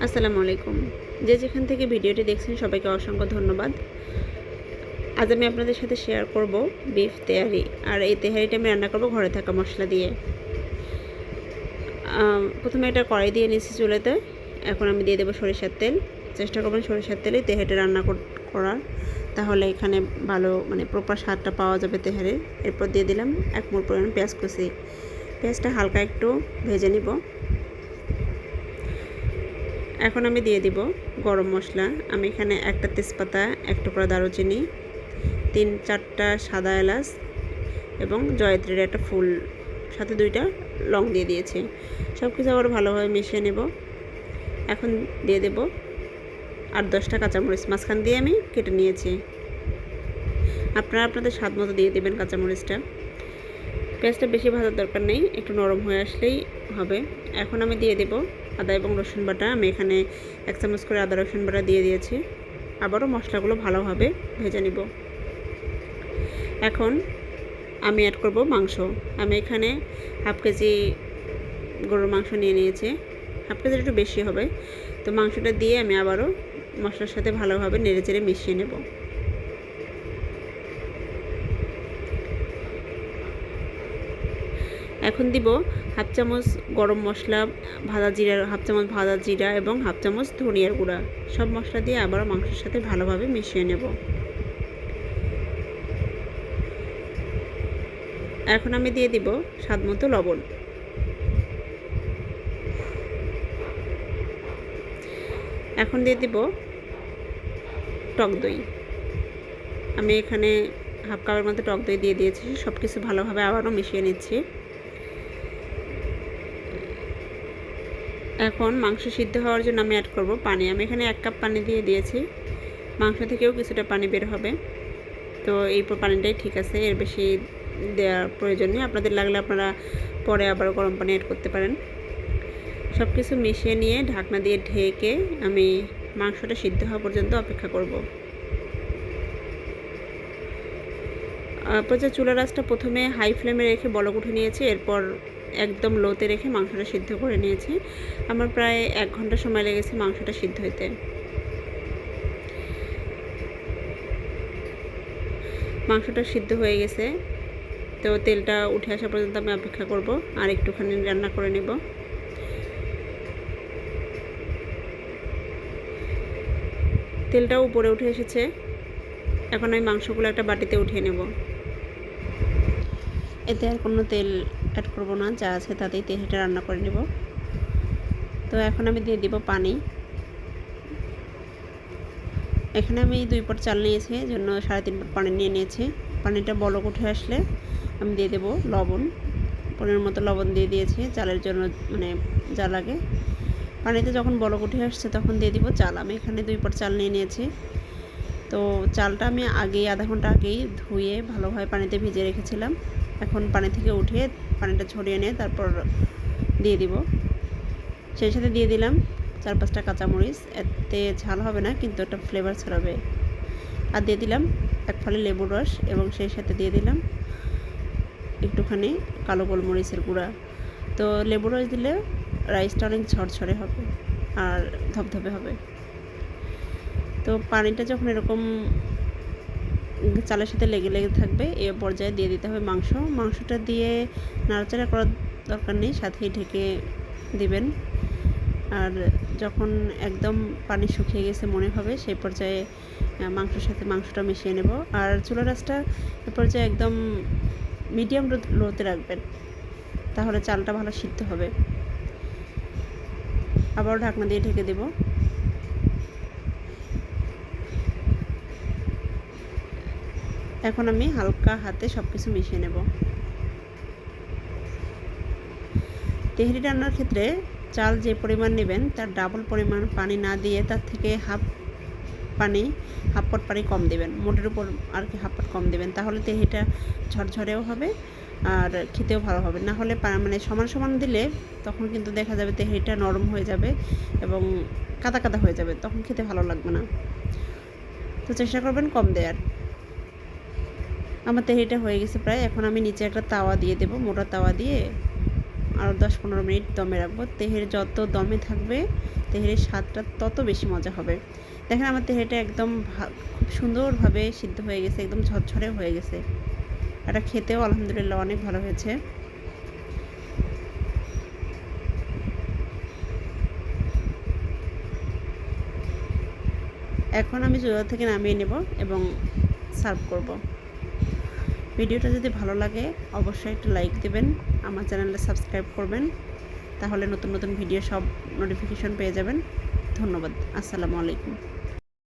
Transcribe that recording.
আসসালামু আলাইকুম। যে যেখান থেকে ভিডিওটি দেখছেন সবাইকে অসংখ্য ধন্যবাদ। আজ আমি আপনাদের সাথে শেয়ার করব বিফ তেহারি। আর এই তেহারিটা আমি রান্না করব ঘরে থাকা মশলা দিয়ে। প্রথমে একটা কড়াই দিয়ে নিয়েছি চুলাতে। এখন আমি দিয়ে দেবো সরিষার তেল। চেষ্টা করবেন সরিষার তেলেই তেহারিটা রান্না কর- করার। তাহলে এখানে ভালো মানে প্রপার স্বাদটা পাওয়া যাবে তেহারির। এরপর দিয়ে দিলাম এক মুঠ পরিমাণ পেঁয়াজ কুচি। পেঁয়াজটা হালকা একটু ভেজে নিব। এখন আমি দিয়ে দিব গরম মশলা। আমি এখানে একটা তেজপাতা, এক টুকরা দারুচিনি, তিন, চারটা সাদা এলাচ এবং জয়ত্রীর একটা ফুল, সাথে দুইটা লং দিয়ে দিয়েছি। সব কিছু আবার ভালোভাবে মিশিয়ে নেব। এখন দিয়ে দেব আট, দশটা কাঁচামরিচ। মাঝখান দিয়ে আমি কেটে নিয়েছি। আপনারা আপনাদের স্বাদ মতো দিয়ে দেবেন কাঁচামরিচটা। পেঁয়াজটা বেশি ভাজার দরকার নেই, একটু নরম হয়ে আসলেই হবে। এখন আমি দিয়ে দেব আদা এবং রসুন বাটা। আমি এখানে এক চামচ করে আদা রসুন বাটা দিয়ে দিয়েছি। আবারও মশলাগুলো ভালোভাবে ভেজে নিব। এখন আমি অ্যাড করব মাংস। আমি এখানে হাফ কেজি গরুর মাংস নিয়ে নিয়েছি। হাফ কেজির একটু বেশি হবে। তো মাংসটা দিয়ে আমি আবারও মশলার সাথে ভালোভাবে নেড়ে চেড়ে মিশিয়ে নেব। এখন দিব হাফ চামচ গরম মশলা, ভাজা জিরা, হাফ চামচ ভাজা জিরা এবং হাফ চামচ ধনিয়ার গুঁড়া। সব মশলা দিয়ে আবার মাংসের সাথে ভালোভাবে মিশিয়ে নেব। এখন আমি দিয়ে দিব স্বাদ মতো লবণ। এখন দিয়ে দিব টক দই। আমি এখানে হাফ কাপের মতো টক দই দিয়ে দিয়েছি সব কিছু ভালোভাবে আবারও মিশিয়ে নিচ্ছি। এখন মাংস সিদ্ধ হওয়ার জন্য আমি অ্যাড করব পানি। আমি এখানে এক কাপ পানি দিয়ে দিয়েছি। মাংস থেকেও কিছুটা পানি বের হবে। তো এই পানিটাই ঠিক আছে, এর বেশি দেওয়ার প্রয়োজন নেই। আপনাদের লাগলে আপনারা পরে আবার গরম পানি অ্যাড করতে পারেন। সব কিছু মিশিয়ে নিয়ে ঢাকনা দিয়ে ঢেকে আমি মাংসটা সিদ্ধ হওয়া পর্যন্ত অপেক্ষা করব। পর্যায়ে চুলা রাসটা প্রথমে হাই ফ্লেমে রেখে বলক উঠে নিয়েছি, এরপর একদম লোতে রেখে মাংসটা সিদ্ধ করে নিয়েছি। আমার প্রায় এক ঘণ্টা সময় লেগেছে মাংসটা সিদ্ধ হইতে। মাংসটা সিদ্ধ হয়ে গেছে। তো তেলটা উঠে আসা পর্যন্ত আমি অপেক্ষা করব, আর একটুখানি রান্না করে নেব। তেলটাও উপরে উঠে এসেছে। এখন আমি মাংসগুলো একটা বাটিতে উঠিয়ে নেব। এতে আর কোনো তেল অ্যাড করব না, যা আছে তাতেই তেলটা রান্না করে নেব। তো এখন আমি দিয়ে দিব পানি। এখানে আমি দুই পট চাল নিয়েছি জন্য সাড়ে তিন পট পানি নিয়ে নিয়েছি। পানিটা বলক উঠে আসলে আমি দিয়ে দেব লবণ। পনেরো মতো লবণ দিয়ে দিয়েছি, চালের জন্য মানে যা লাগে। পানিতে যখন বলক উঠে আসছে তখন দিয়ে দিব চাল। আমি এখানে দুই পট চাল নিয়ে নিয়েছি। তো চালটা আমি আগেই, আধা ঘণ্টা আগেই ধুয়ে ভালোভাবে পানিতে ভিজে রেখেছিলাম। এখন পানি থেকে উঠিয়ে পানিটা ছড়িয়ে নিয়ে তারপর দিয়ে দিব। সেই সাথে দিয়ে দিলাম চার পাঁচটা কাঁচামরিচ। এতে ঝাল হবে না, কিন্তু একটা ফ্লেভার ছড়াবে আর দিয়ে দিলাম এক ফালি লেবুর রস এবং সেই সাথে দিয়ে দিলাম একটুখানি কালো গোলমরিচের গুঁড়া। তো লেবু রস দিলে রাইসটা অনেক ঝরঝরে হবে আর ধপধপে হবে। তো পানিটা যখন এরকম চালের সাথে লেগে লেগে থাকবে, এ পর্যায়ে দিয়ে দিতে হবে মাংস। মাংসটা দিয়ে নাড়াচাড়া করার দরকার নেই, সাথেই ঢেকে দিবেন। আর যখন একদম পানি শুকিয়ে গেছে মনে হবে, সেই পর্যায়ে মাংসের সাথে মাংসটা মিশিয়ে নেব। আর চুলা রাসটা এ পর্যায়ে একদম মিডিয়াম লোতে রাখবেন, তাহলে চালটা ভালো সিদ্ধ হবে। আবারও ঢাকনা দিয়ে ঢেকে দেব। এখন আমি হালকা হাতে সব কিছু মিশিয়ে নেব। তেহরি রান্নার ক্ষেত্রে চাল যে পরিমাণ নেবেন, তার ডাবল পরিমাণ পানি না দিয়ে তার থেকে হাফ পানি, হাফ পট পানি কম দেবেন। মোটের উপর আর কি হাফ পট কম দেবেন। তাহলে তেহরিটা ঝরঝরেও হবে আর খেতেও ভালো হবে। না হলে মানে সমান সমান দিলে তখন কিন্তু দেখা যাবে তেহরিটা নরম হয়ে যাবে এবং কাদা কাদা হয়ে যাবে। তখন খেতে ভালো লাগবে না। তো চেষ্টা করবেন কম দেওয়ার। আমার তেহরিটা হয়ে গেছে প্রায়। এখন আমি নিচে একটা তাওয়া দিয়ে দেবো, মোটা তাওয়া দিয়ে। আরও দশ পনেরো মিনিট দমে রাখব। তেহের যত দমে থাকবে, তেহেরের স্বাদটা তত বেশি মজা হবে। দেখেন আমার তেহেরটা একদম খুব সুন্দরভাবে সিদ্ধ হয়ে গেছে, একদম ঝরঝরে হয়ে গেছে। এটা খেতেও আলহামদুলিল্লাহ অনেক ভালো হয়েছে। এখন আমি চুলা থেকে নামিয়ে নেব এবং সার্ভ করব। ভিডিওটা যদি ভালো লাগে, অবশ্যই একটা লাইক দেবেন, আমার চ্যানেলটা সাবস্ক্রাইব করবেন, তাহলে নতুন নতুন ভিডিও সব নোটিফিকেশন পেয়ে যাবেন। ধন্যবাদ, আসসালামু আলাইকুম।